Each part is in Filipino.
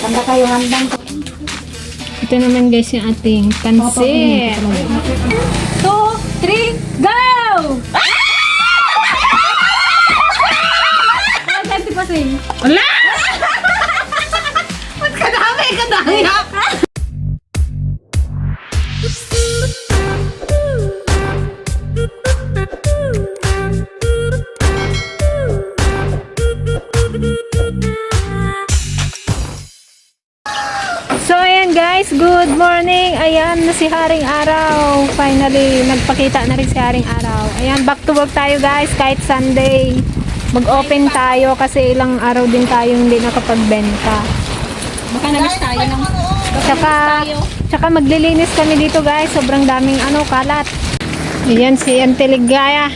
Kanda kayo handang ko. Ito naman guys yung ating pansit. Two, three, go! Ah! Wala! Ba't kadami? Kadami ha? Ayan na si Haring Araw. Finally, nagpakita na rin si Haring Araw. Ayan, back to work tayo guys kahit Sunday. Mag-open tayo kasi ilang araw din tayo hindi nakapagbenta. Baka namiss tayo ng... Tsaka, tsaka maglilinis kami dito guys. Sobrang daming ano, kalat. Ayan si Auntie Ligaya.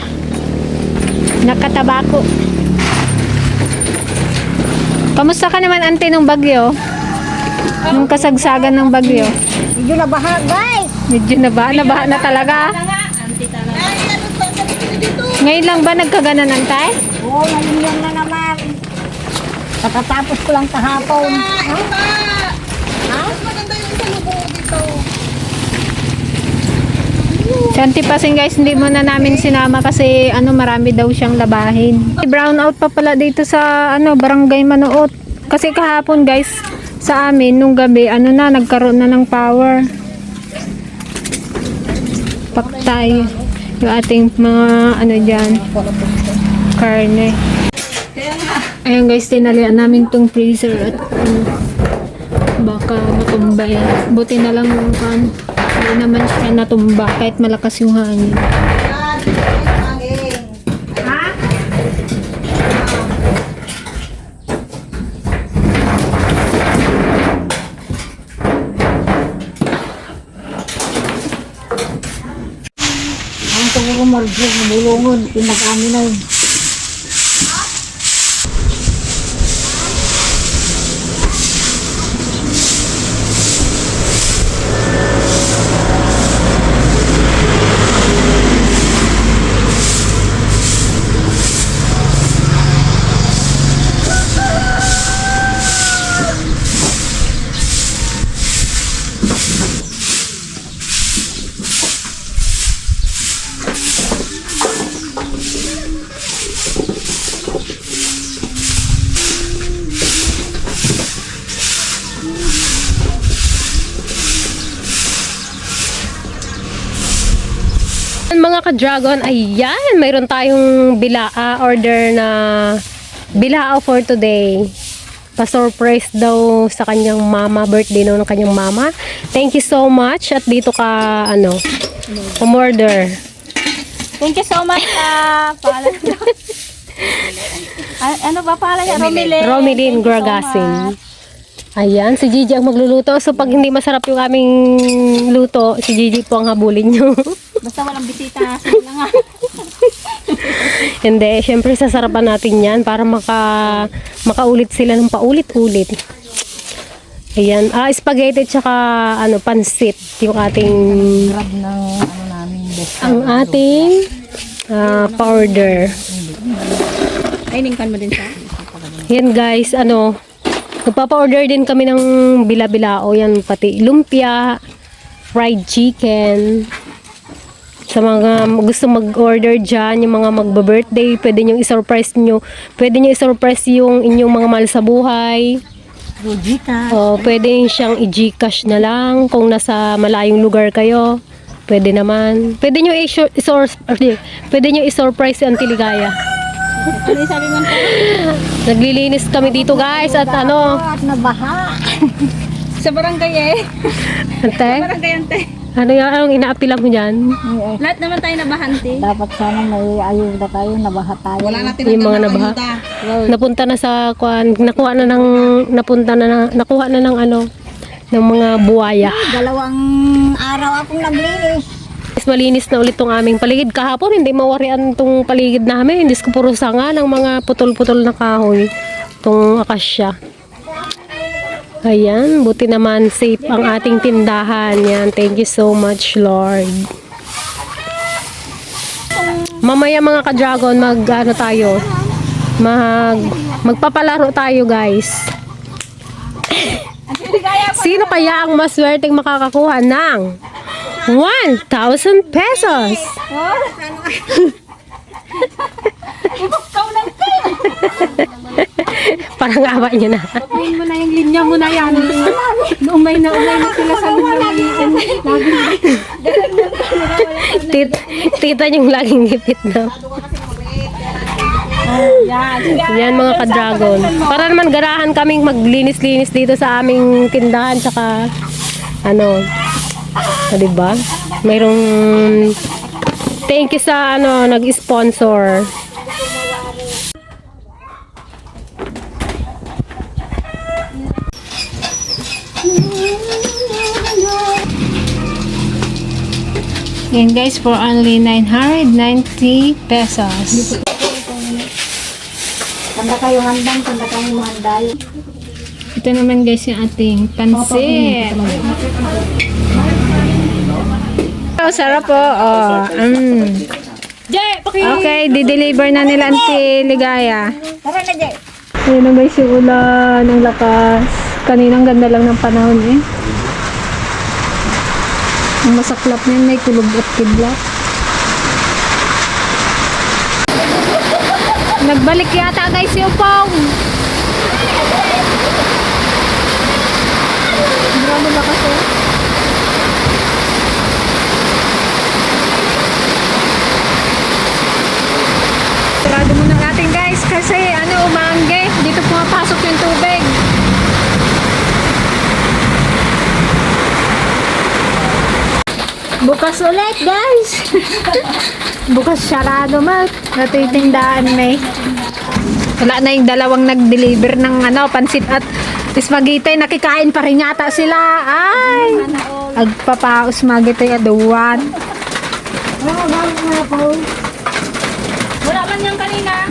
Nakatabako. Kamusta ka naman ante nung bagyo? Nung kasagsagan ng bagyo. Medyo nabaha, guys! Medyo nabaha, nabaha na talaga. Ngayon lang ba nagkaganan antay? Oo, ngayon yan na naman. Katatapos ko lang kahapon. Ha? Ha? Si Auntie Pasing guys, hindi mo na namin sinama kasi ano marami daw siyang labahin. Brown out pa pala dito sa ano barangay Manuot. Kasi kahapon guys, sa amin nung gabi ano na nagkaroon na ng power. Paktay yung ating mga ano diyan karne. Ayan guys, tinalian namin tong freezer at ano, baka matumbay. Buti na lang yung kan, hindi naman siya natumba kahit malakas yung hangin. Ang marjog na bulungon. Pinag-amin na yun. Mga ka-dragon, ayan, mayroon tayong bilaa order na bilao for today. Pa-surprise daw sa kanyang mama, birthday daw ng kanyang mama. Thank you so much at dito ka, ano, umorder. Thank you so much, ah, pangalan. Ah, ano ba pangalan niya? Romilin. Romilin Gragasin. Ayan, si Gigi ang magluluto. So pag hindi masarap yung aming luto, si Gigi po ang habulin nyo. Basta walang bisita, sige na nga. Hindi, syempre sasarapan natin yan para maka, makaulit sila ng paulit-ulit. Ayan, ah, spaghetti tsaka ano, pansit yung ating, Grab ng ano namin. ang ating ah, powder. Ay, ningkan mo din siya. Yan guys, ano, nagpapa-order din kami ng bila-bilao. Yan, pati lumpia, fried chicken. Sa mga gusto mag-order dyan, yung mga magba-birthday, pwede nyo i-surprise nyo. Pwede nyo i-surprise yung inyong mga mahal sa buhay. Rojita. O, pwede siyang i-gcash na lang kung nasa malayong lugar kayo. Pwede naman. Pwede nyo i-sur- i-sur- pwede nyo i-surprise si Auntie Ligaya. Ano yung sabi mo? Naglilinis kami dito guys at ano, At nabaha. Sa barangay eh. ante, Barangay ante. ano yung anong inaapilan mo dyan? Lahat naman tayo nabahante. Dapat sana may ayuda tayo, nabaha tayo. Wala natin. Yung mga nabaha. Napunta na sa kwan, nakuha na ng napunta na, na nakuha na ng ano ng mga buwaya. Dalawang araw akong naglinis. Mas malinis na ulit tong aming paligid kahapon, hindi mawarian tong paligid namin. Hindi ko puro sanga ng mga putol-putol na kahoy. Tong akasya. Ayan, buti naman safe ang ating tindahan. Yan, thank you so much, Lord. Mamaya mga ka-dragon, mag ano tayo, mag magpapalaro tayo, guys. Sino kaya ang maswerteng makakakuha ng 1,000 pesos? Parang awa niyo na. Kunin mo na yung linya mo na yan. Umay na umay na sila sa lumayan. Tit tita niyong laging gipit na. Yan mga ka-dragon. Para naman garahan kaming maglinis-linis dito sa aming tindahan tsaka ano, o diba? Mayroong thank you sa ano nag-sponsor. Yan guys, for only 990 pesos. Tanda kayo handang, tanda kayo mahanday. Ito naman guys yung ating pansit. Oh, sarap po. Oh, mm. Okay, di-deliver na nila Auntie Ligaya. Tara na, Jay. Ayun na guys yung ulan, ang lakas. Kaninang ganda lang ng panahon eh. Ang masaklap niyan may kulog at kidlat. Nagbalik yata guys yung pong. Grabe lakas eh. Sarado muna natin guys kasi ano umangge. Dito pumapasok yung tubig. Bukas ulit guys. Bukas sarado mat. Natitindaan may. Wala na yung dalawang nag-deliver ng ano, pansit at spaghetti. Nakikain pa rin yata sila. Ay! Agpapaos magitay aduan. Wala man yan kanina.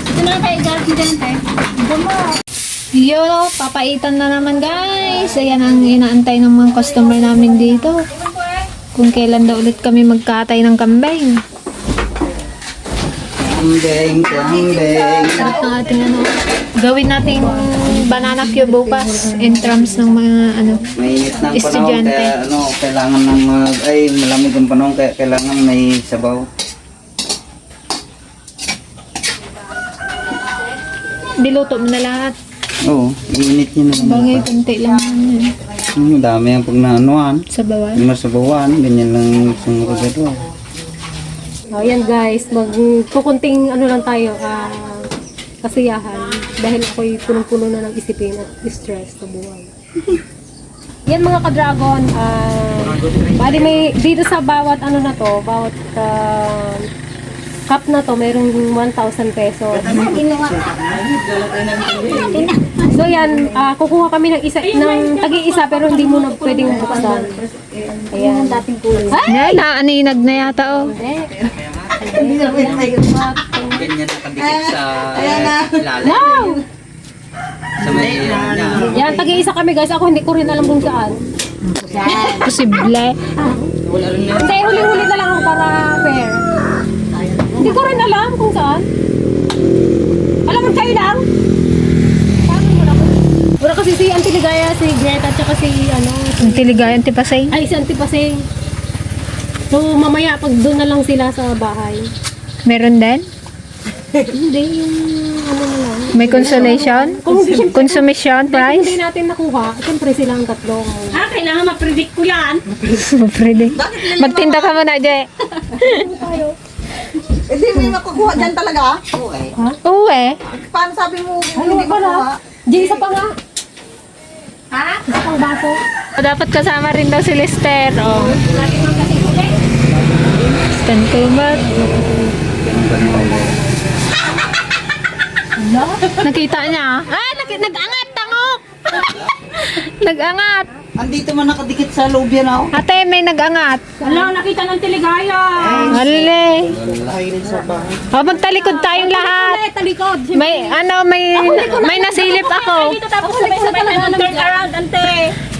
Ito na tayo, dyan tayo. Yo, papaitan na naman guys. Ayan ang inaantay ng mga customer namin dito. Kung kailan daw ulit kami magkatay ng kambing. Kambing, kambing. Sarap ng ating ano. Gawin nating banana cue bukas. Entrams ng mga ano. Mainit ng panahon Estudyante. kaya ano, kailangan ng mag, ay malamig ang panahon kaya kailangan may sabaw. Diluto mo na lahat. Oo, iinit niya naman. Bangay, kunti lang yun. Hmm, dami ang pag naanuan. Sa bawal. Masabawan, ganyan lang sumurog ito. Oh, yan guys, magkukunting ano lang tayo, ah, kasiyahan. Dahil ako'y punong-puno na ng isipin at stress sa buhay. yan mga ka-dragon, ah, bali may, dito sa bawat ano na to, bawat ah, cup na to, mayroong 1,000 pesos. So yan, ah, kukuha kami ng isa ng tagi-isa pero hindi mo na pwedeng buksan. Ayan. Dating kulay. Yan, naaninag na yata oh. Ganyan nakadikit sa ilalim. Wow! Sa may. Yan, tagi-isa kami guys. Ako hindi ko rin alam kung saan. Posible. Hindi, huling-huli na lang ako para fair. Hindi ko rin alam kung saan. Alam mo kayo lang? Paano mo lang? Wala kasi si Auntie Ligaya, si Greta, at saka si ano, Ang tiligayan, tipasay. ay si Auntie Paseng. So mamaya pag doon na lang sila sa bahay. Meron din? Hindi, yung ano na lang. May consolation? Consumption Dahil price? hindi natin nakuha, siyempre sila ang tatlo. Ah, kailangan ma-predict ko yan. Pwede. Magtinda ka muna, Jay. Hindi mo makukuha dyan talaga? Oo eh. Oo eh. Paano sabi mo Ano hindi makukuha? na? Jay, isa pa nga. Ha? Isa pang baso. Dapat kasama rin daw si Lester. Oh. Stand ko ba? Nakita niya. Ah, nag- nag-angat, tangok! nag-angat. Andito man nakadikit sa loob yan ako. Ate, may nag-angat. Wala, nakita ng teligaya. Hali. Oh, magtalikod tayong lahat. talikod. May, ano, may, may nasilip ako. Dito tapos sabay-sabay na turn around, ante.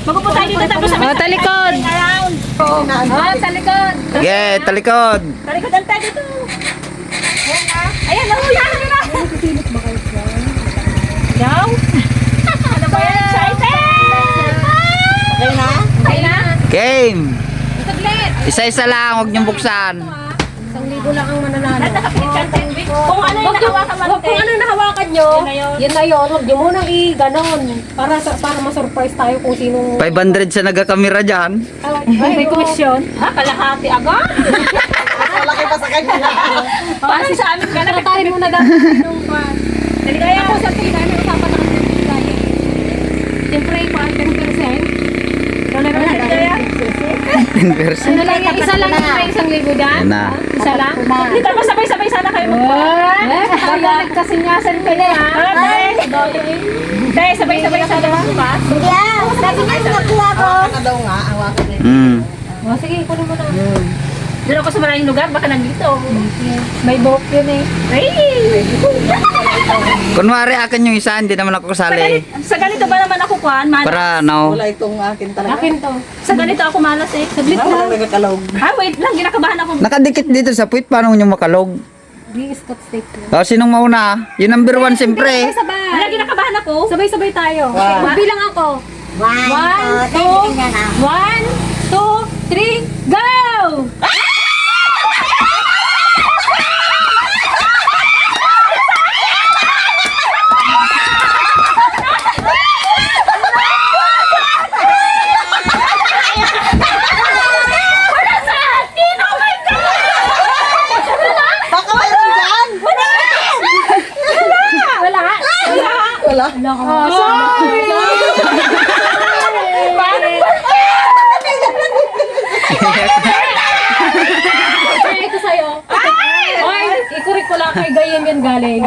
Magpupo tayo dito tapos sabay Oh, talikod. around. Oh, talikod. Sige, talikod. Talikod, ante, dito. Ayan na. Ayan, nahuya na Okay na? Okay na? Game! Isa-isa lang, huwag niyong buksan. Isang libo lang ang mananalo. Kung ano yung nahawakan mo, kung ano yung nahawakan nyo, yun na yun. Huwag nyo munang i-ganon. Para, para ma-surprise tayo kung sino. 500 sa nagkakamera dyan. May komisyon. Ha? Kalahati agad? Malaki pa sa kanya. Parang sa amin ka lang. Tratahin mo dapat. Dali kaya ako sa tingin namin usapan na kasi Siyempre, 100%. 10%. Ikaw na rin kaya. 10%. Ano lang yan? Isa lang yung may isang libo dyan? Yan na. Isa lang? Hindi tayo sabay-sabay sana kayo magpa. Eh, kaya nagkasinyasan kayo ha? Dahil sabay-sabay sana magpa. Hindi ah, sabi niya yung nakuha ko. Ano daw nga, hawakan niya. Mm. O, sige, kunin mo na. Doon ako sa maraming lugar, baka nandito. May buhok yun eh. Ay! Kunwari akin yung isa, hindi naman ako Sa kasali. ganito, sa ganito ba naman ako kuhan? Malas. Para no. Wala itong akin talaga. Akin to. Sa ganito ako malas eh. Saglit Ah, Wala nagkakalog. Ha, wait lang, ginakabahan ako. Nakadikit dito sa puwit, paano nyo makalog? Di Scott State ko. O, sinong mauna? Yung number one, siyempre. Wala, ginakabahan ako. Sabay-sabay tayo. Wow. Magbilang ako. One, two, one, two, three, go! Baka mayroon dyan. Wala. Wala. Oh, sorry. Ay, ito sa'yo. Ay! Ikurik ko lang kay Gayen yan galing.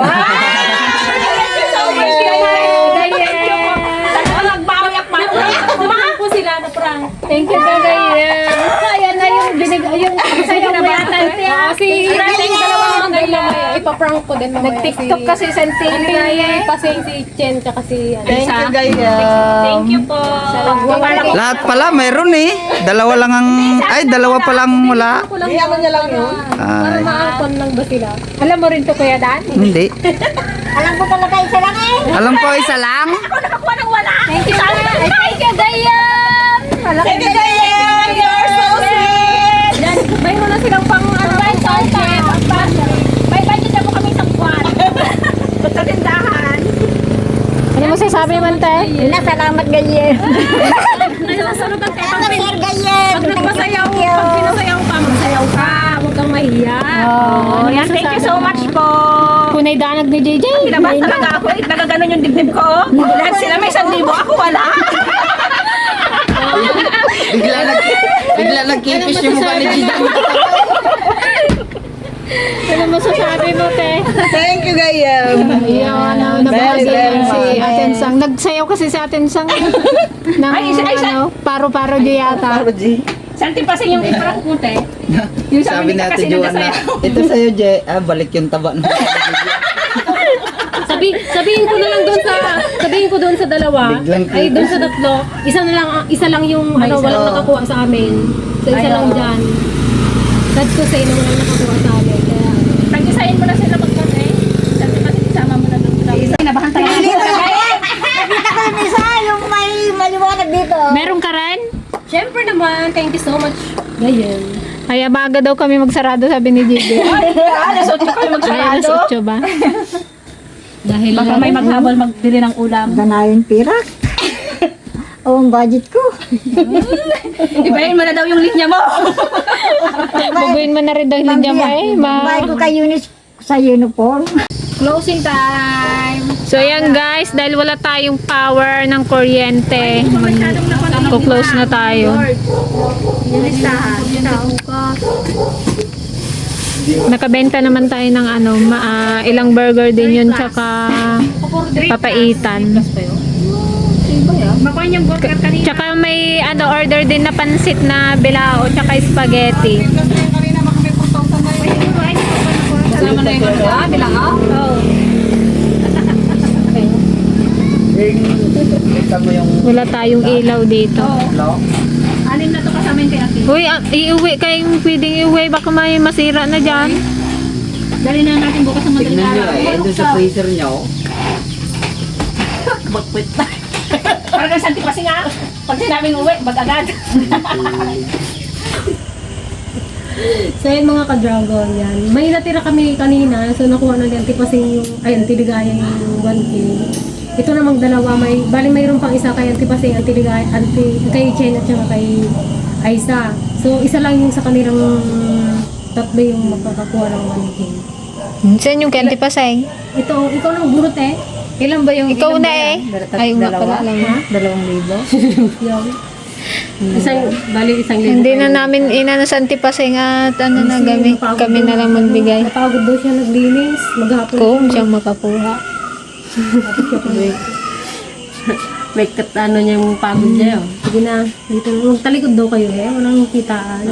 Kumain po sila na prank. Thank you, Gayen. Ayan na yung binig, yung sa'yo na ba? Si yung dalawang magdala. Ipaprank ko din mamaya. Nag-tiktok kasi si Gayen. Kasi si Chen, tsaka si... ano. Thank you, Gaya. Thank you po. Lahat pala, meron eh. Dalawa lang ang... Ay, dalawa pa lang wala. Ako lang Iyaman niya lang yun. Para Ay, maangkon lang ba sila? Alam mo rin to Kuya Dan? hindi. Alam ko talaga isa lang eh. Alam ko, isa lang. Ako nakakuha ng wala. Thank you, Thank you, Dayan! Thank you, Gaya. You're so sweet. Yan, may na silang pang ano, Bye, bye, bye. Bye, bye. Kita mo kami sa buwan. Sa tindahan. Ano mo sasabi man, te? Na, salamat Gayen. Nasusunod ang kaya. Salamat Gayen. Pag nagpasayaw, pag pinasayaw ka, magsayaw ka. Huwag kang mahiya. Oo, Yan, thank you so much po. Kunay danag ni JJ. Pinabas talaga ako. Eh, nagaganon yung dibdib ko. oh. Lahat sila may isang libo. Ako wala. Bigla nag... Bigla nagkipis yung mukha ni Gina. Ano masasabi mo, te? Thank you, Gaya. Ayan, ano, Very, si much. Aten Sang. Nagsayaw kasi si Aten Sang. ng, Ay, isa- isa- ano, paro-paro di yata. Paro, G. Santi pa yung mo, te. Yung Sabi ni Ate Joanna, ito sa'yo, Je. Ah, balik yung taba na. Sabi, sabihin ko na lang doon sa sabihin ko doon sa dalawa. Biglang Ay doon sa tatlo, isa na lang isa lang yung ano walang nakakuha sa amin. So isa lang diyan. Sad ko say nung walang nakakuha sa amin. Tag-isahin mo na sila magkate. Santi kasi isama mo na doon. Isa, nabahan tayo. Nakita ko yung isa, yung may maliwanag dito. Meron ka rin? Siyempre naman. Thank you so much. Gayon. Ay, abaga daw kami magsarado sabi ni Gigi. Alas 8 kayo Ay, alas magsarado. 8 ba? Dahil Baka may maghabol magbili ng ulam. Ganayon pira. O, ang budget ko. Ibahin mo na daw yung linya mo. bubuin mo na rin daw hindi mo eh. Ma Bahay ko kay Eunice sa uniform. Closing time. So yan guys, dahil wala tayong power ng kuryente, mag-close na tayo. Nakabenta naman tayo ng ano, ma- ah, ilang burger din yun, tsaka papaitan. Makuha niyang burger kanina. Tsaka may ano, order din na pansit na bilao, tsaka spaghetti. Wala tayong ilaw dito. Alin na to kasama yung kay Aki. Uy, ah, iuwi kayong pwedeng iuwi, baka may masira na dyan. Dali na natin bukas ng madaling Tignan nyo araw. eh, doon sa freezer nyo. Bagpit na. Parang santi kasi nga. Pag sinabing uwi, bag agad. So yun mga ka-dragon yan. May natira kami kanina, so nakuha na ni Auntie Pasing yung, ay Auntie Ligaya yung 1K. Ito namang dalawa, may, bali mayroon pang isa kay Auntie Pasing, Auntie Ligaya, Auntie, kay Chen at saka kay Aiza. So isa lang yung sa kanilang tatlo yung makakakuha ng 1K. Saan yung kanti pasay? Ito, ikaw nang burot eh. Ilan ba yung Ikaw na eh. Ay, nga pala lang. Dalawang libo? Yung, isang, bali isang libo. Hindi na namin inano sa antipasay at ano na kami, kami na lang magbigay. Napagod daw siya naglinis, maghapon. Kung siyang makakuha. May kat ano niya yung pagod niya. oh. Sige na, dito. Magtalikod daw kayo eh, walang kitaan.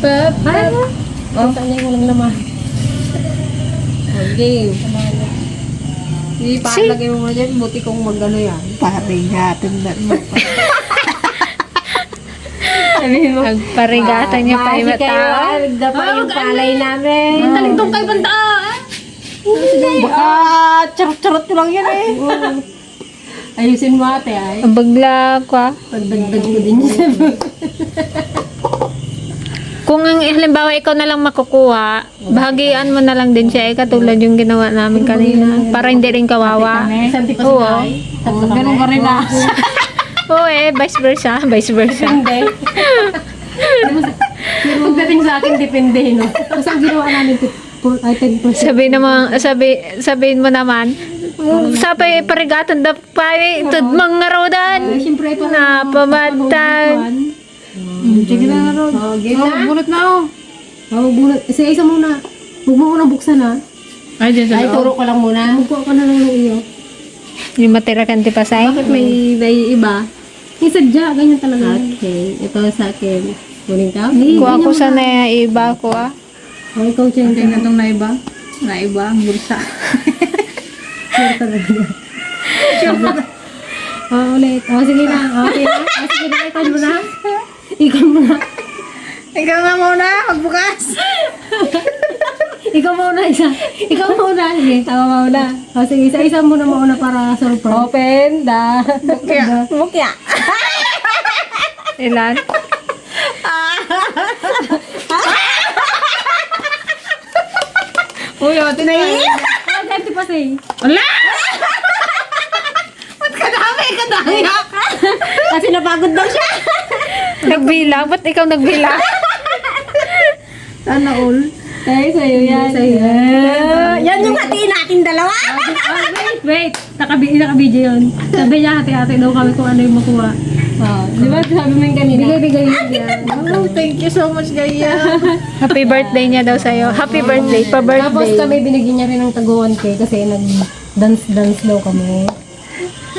Pep. Ay, oh. Kita niya yung walang laman. Okay. Ipalagay mo muna dyan, buti kong magano yan. Parigatin na mo. Pagparigatan niya pa iba tao. Dapa yung palay namin. Ang talintong kay banda. Baka charot-charot ko lang yan eh. Ayusin mo ate ay. Ang bagla ko ah. Pagdagdag ko din siya. Kung ang halimbawa ikaw na lang makukuha, bahagian mo na lang din siya eh, katulad yung ginawa namin kanina. Para hindi rin kawawa. Isang Oo. na kami. Ganun ka rin na. Oo eh, vice versa, vice versa. Hindi. Pagdating sa akin, depende, no? Kasi ang ginawa namin, ay, 10%. Sabi naman, sabi, sabihin mo naman, sabi parigatan da pa eh, tudmang nga raw dan. Siyempre, pa Napamatag. Sige na nga Oh, game Oh, na. bunot na ako. Oh, bunot. Isa isa muna. Huwag mo munang buksan, ha? Ay, dyan sa Ay, loob. turo ko lang muna. Magkuha ka na lang ng iyo. Yung matira kanti pasay. Bakit may naiiba? Yung sadya, ganyan talaga. Okay, ito sa akin. Kunin ka? Kuha ko sana iba ko ah. Oh, ikaw, Chen. Tingnan itong naiba. Naiba ang bulsa. Sure talaga. Oh, ulit. Oh, sige na. Okay na. Oh, sige na. Ikaw mo na. Ikaw mo na. Ikaw nga muna, magbukas. Ikaw muna isa. Ikaw muna. Sige, tama muna. O sige, isa-isa muna mauna para surprise. Open the... Mukya. Mukya. Ilan? Uy, o, tinayin. Ah, ganti pa say. Wala! Ba't kadami? Kadami. Kasi napagod daw siya. Nagbilang? Ba't ikaw nagbilang? Sana all. Ay, sa'yo yan. Sa'yo Yan yung hatiin natin dalawa. Ah, wait, wait. Nakabi naka-video yun. Sabi niya, hati-hati daw kami kung ano yung makuha. Oh, di ba sabi mo yung kanina? Bigay-bigay yun yan. Oh, thank you so much, Gaya. Happy birthday niya daw sa'yo. Happy birthday, Tapos pa-birthday. kami binigyan niya rin ng taguan kay kasi nag-dance-dance daw kami.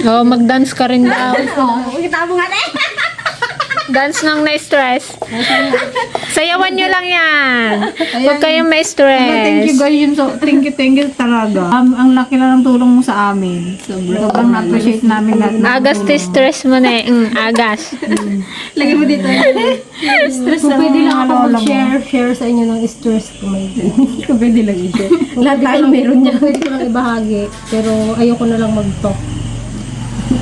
Oh, mag-dance ka rin daw. Oh, kita mo nga eh. Dance nang na-stress. Sayawan nyo lang yan. Huwag kayong ma-stress. Thank you, Gaya. So, thank you, thank you talaga. Um, ang laki na ng tulong mo sa amin. Sobrang, na-appreciate namin lahat. ng Agas tulong. stress mo na eh. Mm, agas. Lagay mo dito. Stress Kung pwede lang ako mag-share, share sa inyo ng stress ko may Kung pwede lang i-share. Lahat tayo meron niya. Pwede ko lang ibahagi, pero ayoko na lang mag-talk.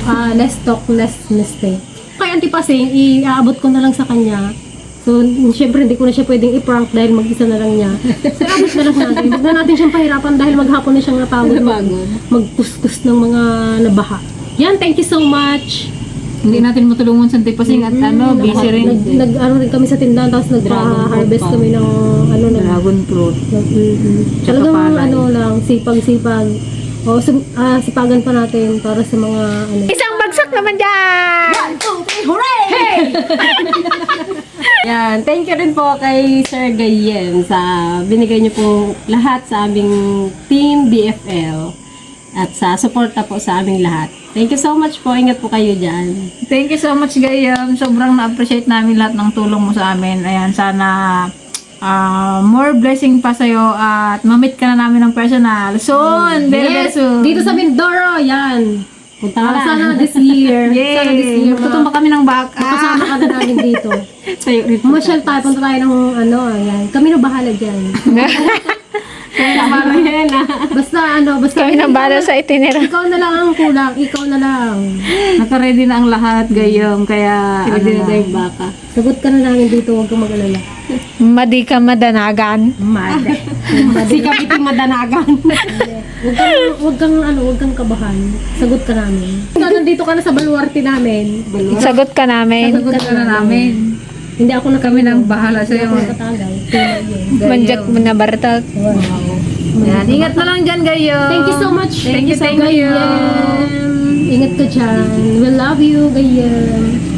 Ah, less talk, less mistake. Kay Auntie Pasing, iaabot ko na lang sa kanya. So, syempre hindi ko na siya pwedeng i-prank dahil mag-isa na lang niya. So, abot na lang natin. Huwag na natin siyang pahirapan dahil maghapon na siyang napagod. Napagod. Magkuskus ng mga nabaha. Yan, thank you so much. Hindi natin matulungan sa tipasing at ano, busy rin. Nag, nag, ano rin kami sa tindahan, tapos nagpa-harvest kami ng ano na Dragon fruit. Mm-hmm. Tsaka Talagang palay. ano lang, sipag-sipag. O, sim- ah, sipagan pa natin para sa mga ano. Isang bagsak naman dyan! Yan, thank you rin po kay Sir Gayen sa binigay niyo po lahat sa aming team BFL at sa suporta po sa aming lahat. Thank you so much po. Ingat po kayo dyan. Thank you so much, Gayam. Sobrang na-appreciate namin lahat ng tulong mo sa amin. Ayan, sana ah, more blessing pa sa'yo at mamit ka na namin ng personal. Soon! Very, very soon. Dito sa Mindoro, yan. Punta ka na. Sana this year. Yay! Sana this year. Tutumba kami ng baka. Kasama ka na namin dito. Sa'yo rin. Masyal tayo. Punta tayo ng ano, yan. Kami na bahala dyan. Basta ano, basta Kami nang bala sa itinera. ikaw na lang ang kulang, ikaw na lang. Nakaready na ang lahat gayong kaya ano na. baka. Sagot ka na namin dito, huwag kang mag-alala. Madi ka madanagan. Mad. si Kapiting Madanagan. Huwag kang, huwag kang, ano, huwag kang kabahan. Sagot ka namin. Ikaw nandito ka na sa baluarte namin. Sagot ka namin. Sagot ka na namin. Hindi ako na Kami nang bahala sa iyo. Manjak mo na bartak. Yan, ingat na lang dyan gayong. Thank you so much. Thank you, thank you. Gayem. Ingat ka dyan. We love you, Gayem.